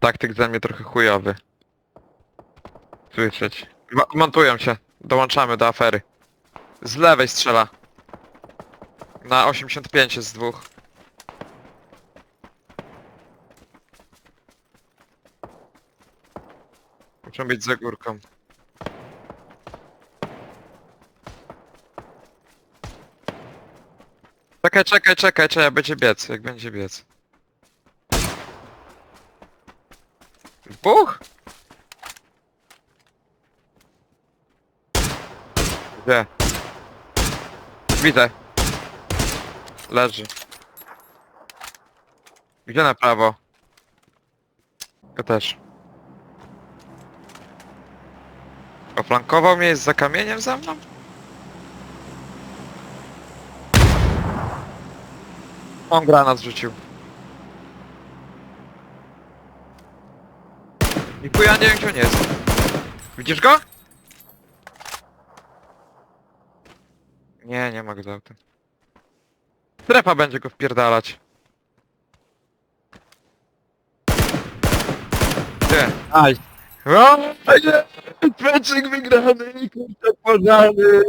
Taktyk dla mnie trochę chujowy. Słyszeć. Ma montują się. Dołączamy do afery. Z lewej strzela. Na 85 jest z dwóch. Muszą być za górką. Czekaj, czekaj, czekaj, czekaj, będzie biec, jak będzie biec. Dwóch? Gdzie? Widzę. Leży. Gdzie na prawo? Ja też. Oflankował mnie jest za kamieniem za mną? On granat rzucił. I chuja nie wiem gdzie on jest. Widzisz go? Nie, nie ma go za autem. Strefa będzie go wpierdalać. Gdzie? Aj. O, nie! Peczek wygrany, kurczę pożary!